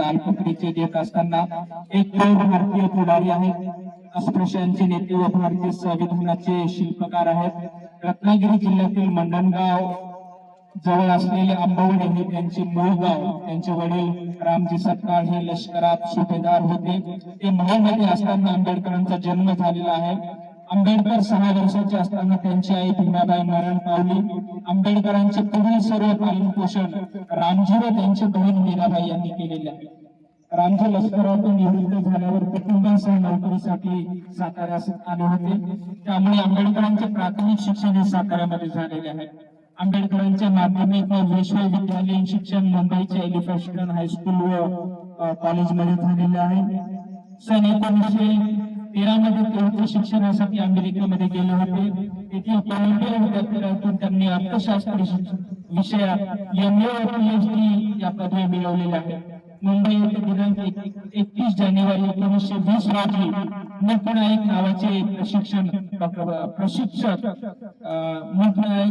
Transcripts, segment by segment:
चाल पकडीचे देत असताना एक थोर भारतीय पुढारी आहेत अस्पृश्यांचे नेते व भारतीय संविधानाचे शिल्पकार आहेत. रत्नागिरी जिल्ह्यातील मंडणगाव जवळ असलेले आंबवडे हे त्यांचे मूळ गाव. त्यांचे वडील रामजी सपकाळ हे लष्करात सुभेदार होते. ते महामध्ये असताना आंबेडकरांचा जन्म झालेला आहे. आंबेडकर सहा वर्षाचे असताना त्यांची आई भीमाबाई मरण पावली आंबेडकरांचे पुढील सर्व पालन पोषण रामजी व त्यांची बहीण मीराबाई यांनी केलेले आहे. रामजी लष्करातून निवृत्त झाल्यावर कुटुंबासह नोकरीसाठी साताऱ्यास आले होते. त्यामुळे आंबेडकरांचे प्राथमिक शिक्षण हे साताऱ्यामध्ये झालेले आहे. आंबेडकरांचे माध्यमिक व विश्वविद्यालयीन शिक्षण मुंबईच्या एलिफॅस्टन हायस्कूल व कॉलेजमध्ये झालेले आहे. सन एकोणीसशे तेरा मध्ये ते उच्च शिक्षणासाठी अमेरिकेमध्ये गेले होते. तेथील कोलंबिया विद्यापीठातून त्यांनी अर्थशास्त्र शिक्षण विषयात एम ए व पीएचडी या पदवी मिळवलेल्या आहेत. मुंबई येथे दिनांक एकतीस जानेवारी एकोणीसशे वीस रोजी मूकनायक नावाचे प्रशिक्षण प्रशिक्षक अं,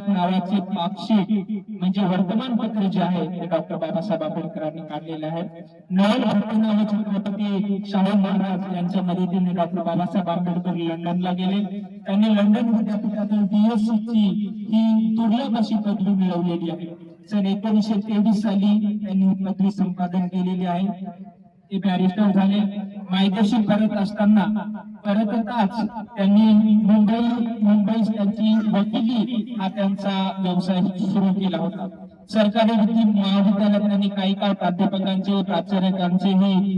नावाचे पाक्षिक म्हणजे वर्तमानपत्र जे आहे ते डॉक्टर बाबासाहेब आंबेडकरांनी काढलेले आहे नवल भट्टना व छत्रपती शाहू महाराज यांच्या मदतीने डॉक्टर बाबासाहेब आंबेडकर लंडनला गेले. त्यांनी लंडन विद्यापीठातून बीएससी ची ही दुर्लभ अशी पदवी मिळवलेली आहे. सन एकोणीसशे तेवीस साली त्यांनी पदवी संपादन केलेली आहे. ते बॅरिस्टर झाले. मायदेशी परत असताना परतताच त्यांनी मुंबई मुंबई त्यांची वकिली हा त्यांचा व्यवसाय सुरू केला होता. सरकारी वृत्ती महाविद्यालयात त्यांनी काही काळ प्राध्यापकांचे व प्राचार्यकांचेही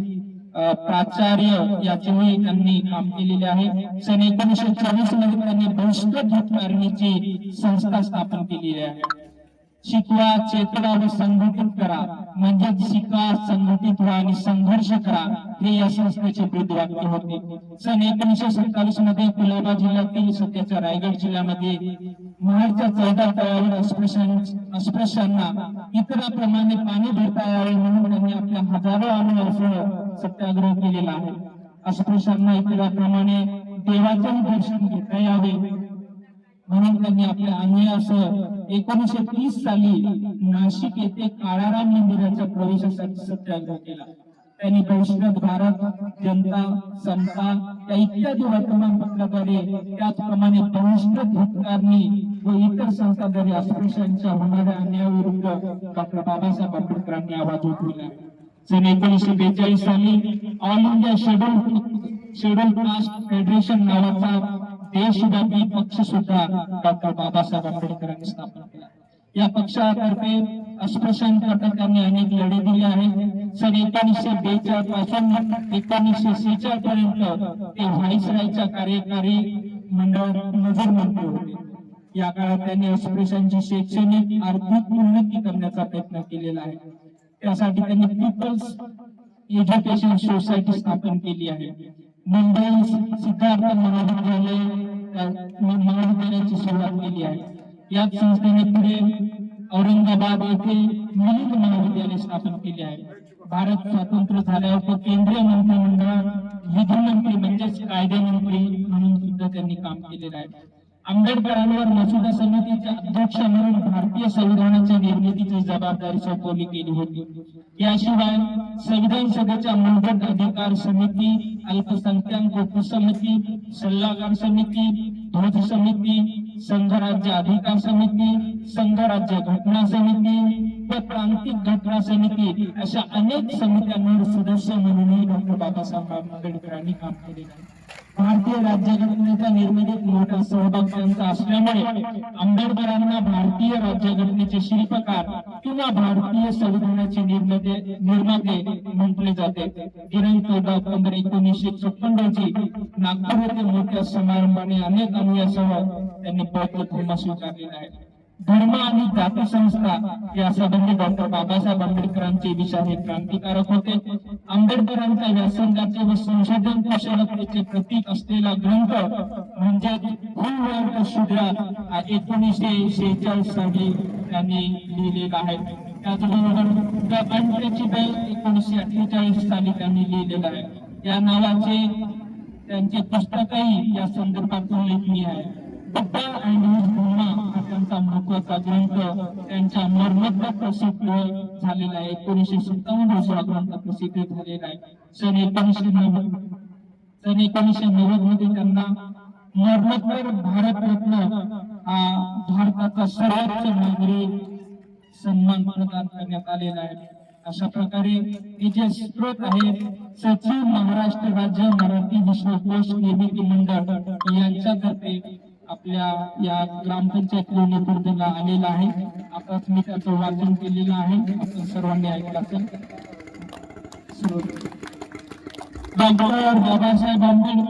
प्राचार्य याचेही त्यांनी काम केलेले आहे. सन एकोणीसशे चोवीसमध्ये त्यांनी भ्रष्ट मारणीची संस्था स्थापन केलेली आहे. शिकवा चेतवा व संघटित करा. म्हणजे शिका संघटित व्हा आणि संघर्ष करा. हे या संस्थेचे वाक्य होते. सन एकोणीशे सत्तावीसमध्ये कुलाबा जिल्ह्यातील सध्याच्या रायगड जिल्ह्यामध्ये महाडच्या चौदा तळावर अस्पृश्यां अस्पृश्यांना इतराप्रमाणे पाणी भरता यावे म्हणून त्यांनी आपल्या हजारो अनुयायांसह सत्याग्रह केलेला आहे अस्पृश्यांना इतराप्रमाणे देवाचेही दर्शन घेता यावे म्हणून त्यांनी आपल्या अनुयासह एकोणीसशे तीस साली नाशिक येथे काळाराम मंदिराच्या प्रवेशासाठी सत्याग्रह केला. त्यांनी बहिष्कृत भारत जनता समता या इत्यादी वर्तमानपत्राद्वारे त्याचप्रमाणे बहिष्कृत हितकारणी व इतर संस्थाद्वारे अस्पृश्यांच्या होणाऱ्या अन्यायाविरुद्ध डॉक्टर बाबासाहेब आंबेडकरांनी आवाज उठविला. सन एकोणीसशे बेचाळीस साली All India Scheduled Scheduled Caste Federation नावाचा देशव्यापी पक्ष सुद्धा डॉक्टर बाबासाहेब आंबेडकरांनी स्थापन केला. या पक्षातर्फे अस्पृश्य घटकांनी अनेक लढे दिले आहेत. सन एकोणीसशे बेचाळपासून एकोणीसशे सेहेचाळ पर्यंत ते व्हाईसरायच्या कार्यकारी मंडळ नजर मंत्री होते. या काळात त्यांनी अस्पृश्यांची शैक्षणिक आर्थिक उन्नती करण्याचा प्रयत्न केलेला आहे. त्यासाठी त्यांनी पीपल्स एज्युकेशन सोसायटी स्थापन केली आहे. मुंबई सिद्धार्थ महाविद्यालय महाविद्यालयाची सुरुवात केली आहे. याच संस्थेने पुढे औरंगाबाद येथे मिलिंद महाविद्यालय स्थापन केले आहे. भारत स्वातंत्र्य झाल्यावर केंद्रीय मंत्रिमंडळ विधिमंत्री म्हणजेच कायदे मंत्री म्हणून सुद्धा त्यांनी काम केलेलं आहे. आंबेडकरांवर मसुदा समितीचे अध्यक्ष म्हणून भारतीय संविधानाच्या निर्मितीची जबाबदारी सोपवली गेली होती. याशिवाय संविधान सभेच्या मूलभूत अधिकार समिती अल्पसंख्याक उपसमिती सल्लागार समिती ध्वज समिती संघराज्य अधिकार समिती संघराज्य घटना समिती व प्रांतिक घटना समिती अशा अनेक समित्यांवर सदस्य म्हणूनही डॉक्टर बाबासाहेब आंबेडकरांनी काम केले भारतीय राज्यघटनेच्या निर्मितीत मोठा सहभाग त्यांचा असल्यामुळे आंबेडकरांना भारतीय राज्यघटनेचे शिल्पकार किंवा भारतीय संविधानाचे निर्माते निर्माते म्हटले जाते. दिनांक चौदा ऑक्टोबर एकोणीसशे छप्पन रोजी नागपूर येथे मोठ्या समारंभाने अनेक अनुयासह त्यांनी बौद्ध धर्म स्वीकारलेला आहे. धर्म आणि जाती संस्था या संबंधी डॉक्टर बाबासाहेब आंबेडकरांचे विचार हे क्रांतिकारक होते. आंबेडकरांच्या व्यासंगाचे व संशोधन कुशलतेचे प्रतीक असलेला ग्रंथ म्हणजे भूवर्ग शूद्र एकोणीसशे शेहेचाळीस साली त्यांनी लिहिलेला आहे. त्याचबरोबर द अनटचेबल एकोणीसशे अठ्ठेचाळीस साली त्यांनी लिहिलेलं आहे. या नावाचे त्यांचे पुस्तकही या संदर्भात उल्लेखनीय आहे. बुद्ध महत्त्वाचा ग्रंथ त्यांच्या मरणोत्तर प्रसिद्ध झालेला आहे. एकोणीसशे सत्तावन्न रोजी हा ग्रंथ प्रसिद्ध झालेला आहे. सन एकोणीसशे नव्वद सन एकोणीसशे नव्वदमध्ये त्यांना मरणोत्तर भारतरत्न हा भारताचा सर्वोच्च नागरी सन्मान प्रदान करण्यात आलेला आहे. अशा प्रकारे हे जे स्त्रोत आहेत सचिव महाराष्ट्र राज्य मराठी विश्वकोश निर्मिती मंडळ यांच्यातर्फे आपल्या या ग्रामपंचायत लोणीपूर्तीला आलेला आहे. आताच मी त्याचं वाचन केलेलं आहे. आपण सर्वांनी ऐकलं असेल. डॉक्टर बाबासाहेब आंबेडकर